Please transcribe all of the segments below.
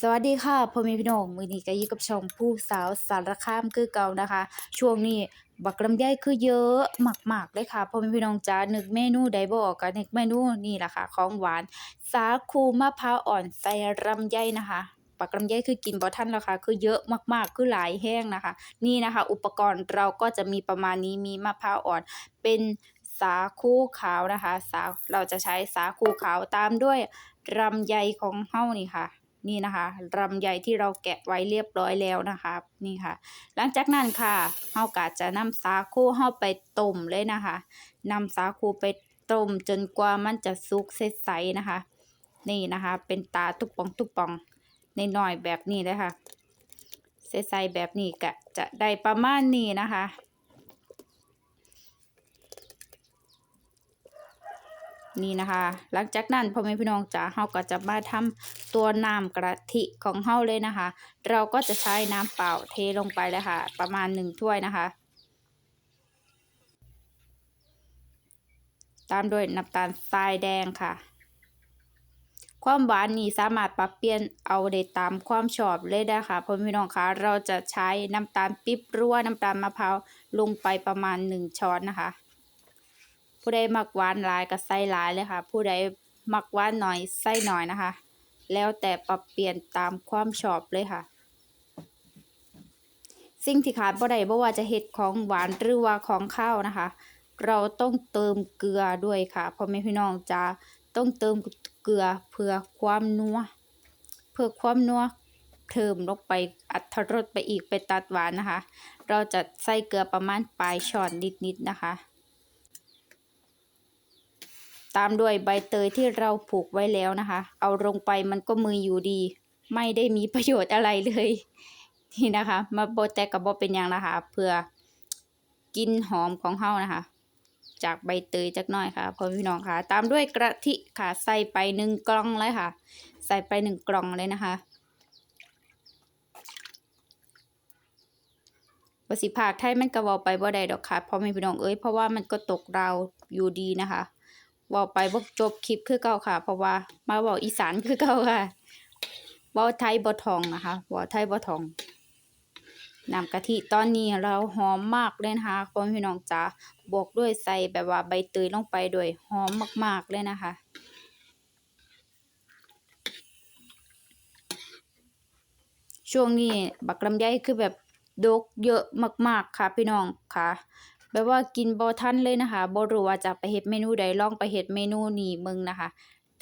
สวัสดีค่ะพ่อแม่พี่น้องมือนี้ก็ยู่กับช่องผู้สาวสารคามคือเก่านะคะ ช่วงนี้บักลำไยคือเยอะมากๆเลยค่ะพ่อแม่พี่น้องจ๋าหนึกเมนูใดบอกก็นึกเมนูนี่แหละค่ะของหวาน สาคูมะพร้าวอ่อนใส่ลำไยนะคะบักลำไยคือกินบ่ทันแล้วค่ะคือเยอะมากๆคือหลายแห้งนะคะ นี่นะคะ อุปกรณ์เราก็จะมีประมาณนี้มีมะพร้าวอ่อน เป็นสาคูขาวนะคะ สาเราจะใช้สาคูขาวตามด้วยลำไยของเฮานี่ค่ะ นี่นะคะลำไยที่เราแกะไว้เรียบร้อยแล้วนะคะนี่ค่ะ หลังจากนั้นค่ะเฮาก็จะนำสาคูเฮาไปต้มเลยนะคะนำสาคูไปต้มจนกว่ามันจะสุกใสๆนะคะ นี่นะคะ เป็นตาตุกปองตุกปองในหน่อยๆแบบนี้เลยค่ะใสๆแบบนี้ก็จะได้ประมาณนี้นะคะ นี่นะคะ หลังจากนั้นพ่อแม่พี่น้องจ๋าเฮาก็จะมาทำตัวน้ำกะทิของเฮาเลยนะคะ เราก็จะใช้น้ำเปล่าเทลงไปเลยค่ะ ประมาณหนึ่งถ้วยนะคะ ตามด้วยน้ำตาลทรายแดงค่ะ ความหวานนี่สามารถปรับเปลี่ยนเอาได้ตามความชอบเลยนะคะพ่อแม่พี่น้องคะเราจะใช้น้ำตาลปิ๊บรั่วน้ำตาลมะพร้าวลงไปประมาณหนึ่งช้อนนะคะ ผู้ใดมักหวานหลายก็ใส่หลายเลยค่ะ ผู้ใดมักหวานหน่อยใส่หน่อยนะคะ แล้วแต่ปรับเปลี่ยนตามความชอบเลยค่ะ สิ่งที่ขาดบ่ได้บ่ว่าจะเฮ็ดของหวานหรือว่าของข้าวนะคะ เราต้องเติมเกลือด้วยค่ะพ่อแม่พี่น้องจะต้องเติมเกลือเพื่อความนัวเพื่อความนัวเพิ่มลงไปอัตรสไปอีกไปตัดหวานนะคะ เราจะใส่เกลือประมาณปลายช้อนนิดๆนะคะ ตามด้วยใบเตยที่เราผูกไว้แล้วนะคะ เอาลงไปมันก็มืออยู่ดี ไม่ได้มีประโยชน์อะไรเลยนี่นะคะ มาโบแตกกับบเป็นหยังนะคะ เพื่อกินหอมของเฮานะคะ จากใบเตยจักหน่อยค่ะพ่อพี่น้องค่ะ ตามด้วยกะทิค่ะใส่ไปหนึ่งกล่องเลยค่ะ ใส่ไปหนึ่งกล่องเลยนะคะบสิภาคไทยมันก็เว้าไปบ่ได้ดอกค่ะพ่อแม่พี่น้องเอ้ยเพราะว่ามันก็ตกราวอยู่ดีนะคะ เว้าไปบ่จบคลิปคือเก่าค่ะ เพราะว่ามาเว้าอีสานคือเก่าค่ะเว้าไทยบ่ทองนะคะเว้าไทยบ่ทองน้ำกะทิตอนนี้เราหอมมากเลยนะคะพ่อพี่น้องจ๋าบวกด้วยใส่แบบว่าใบเตยลงไปด้วยหอมมาก ๆ เลยนะคะ ช่วงนี้บักลำไยคือแบบดกเยอะมาก ๆ ค่ะพี่น้องค่ะ แบบว่ากินบ่ทันเลยนะคะบ่รู้ว่าจะไปเฮ็ดเมนูใดลองไปเฮ็ดเมนูนี้มึงนะคะ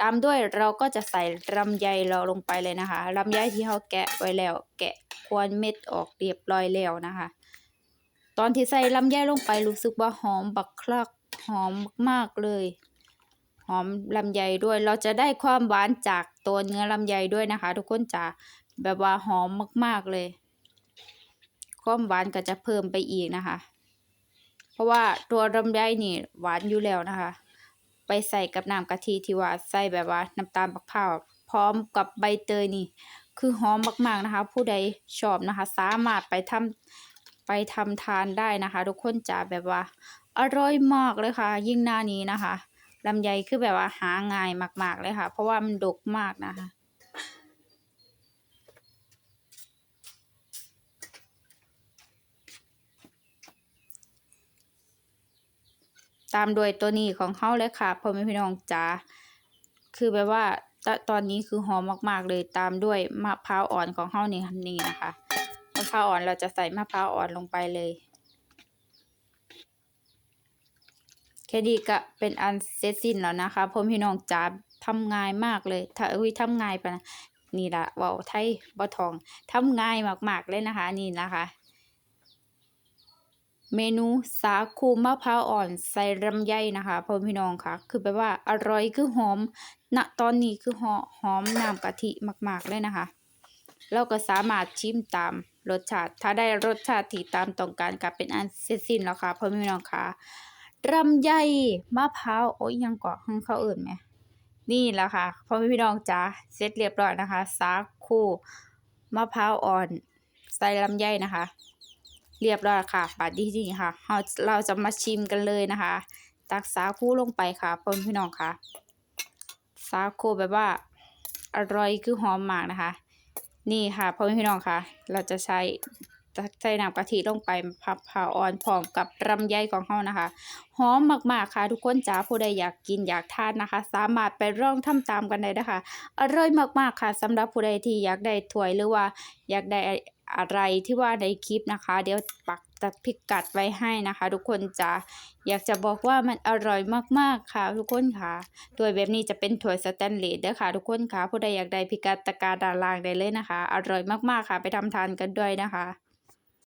ตามด้วยเราก็จะใส่ลำไยเราลงไปเลยนะคะลำไยที่เราแกะไว้แล้ว แกะควนเม็ดออกเรียบร้อยแล้วนะคะ ตอนที่ใส่ลำไยลงไปรู้สึกว่าหอมบักคลักหอมมากๆเลยหอมลำไยด้วยเราจะได้ความหวานจากตัวเนื้อลำไยด้วยนะคะ ทุกคนจะแบบว่าหอมมาก ๆเลย ความหวานก็จะเพิ่มไปอีกนะคะ ราะว่าตัวลำไยนี่หวานอยู่แล้วนะคะ ไปใส่กับน้ำกะทิที่ว่าใส่แบบว่าน้ำตาลมะพร้าวพร้อมกับใบเตยนี่ คือหอมมากๆนะคะ ผู้ใดชอบนะคะ สามารถไปทำไปทำทานได้นะคะ ทุกคนจะแบบว่า อร่อยมากเลยค่ะ ยิ่งหน้านี้นะคะลำไยคือแบบว่าหาง่ายมาก ๆเลยค่ะ เพราะว่ามันดกมากนะคะ ตามโดยตัวนี้ของเขาเลยค่ะพ่อแม่พี่น้องจ๋าคือแบบว่าตตอนนี้คือหอมมากๆเลยตามด้วยมะพร้าวอ่อนของเขานี่นี่นะคะมะพร้าวอ่อนเราจะใส่มะพร้าวอ่อนลงไปเลยแค่นี้ก็เป็นอันเสร็จสิ้นแล้วนะคะพ่อแม่พี่น้องจ๋าทำง่ายมากเลยถ้าอุ้ยทำง่ายปะนะนี่ละว้าไทยบ่ทองทำง่ายมากๆเลยนะคะ นี่นะคะ เมนูสาคูมะพร้าวอ่อนใส่ลำไยนะคะพ่อพี่น้องค่ะ คือแบบว่าอร่อยคือหอมณตอนนี้คือหอหอมน้ำกะทิมาก ๆ เลยนะคะ เราก็สามารถชิมตามรสชาติ ถ้าได้รสชาติที่ตามต้องการก็เป็นอันเสร็จสิ้นแล้วค่ะพ่อพี่น้องค่ะลำไยมะพร้าวโอ้ยยังเกาะข้างเขาอื่นไหมนี่แหละค่ะพ่อพี่น้องจ๋าเสร็จเรียบร้อยนะคะ สาคูมะพร้าวอ่อน ใส่ลำไยนะคะ เรียบร้อยค่ะบาดดีจริงค่ะเราเราจะมาชิมกันเลยนะคะ ตักสาคูลงไปค่ะพ่อพี่น้องค่ะ สาคูแบบว่าอร่อยคือหอมมากนะคะ นี่ค่ะพ่อแม่พี่น้องค่ะ เราจะใช้ใส่น้ำกะทิลงไปผับผ่าอ่อนพร้อมกับลำไยของเรานะคะหอมมากๆค่ะทุกคนจ้าผู้ใดอยากกินอยากทานนะคะ สามารถไปลองทำตามกันได้นะคะอร่อยมากๆค่ะสำหรับผู้ใดที่อยากได้ถ้วยหรือว่าอยากได้ อะไรที่ว่าในคลิปนะคะ เดี๋ยวปักตัดพิกัดไว้ให้นะคะ ทุกคนจะอยากจะบอกว่ามันอร่อยมากๆค่ะ ทุกคนค่ะตัวแบบนี้จะเป็นถั่วสแตนเลสเด้อค่ะ ทุกคนค่ะผู้ใดอยากได้พิกัดตะกร้าดานลางได้เลยนะคะ อร่อยมากๆค่ะ ไปทำทานกันด้วยนะคะ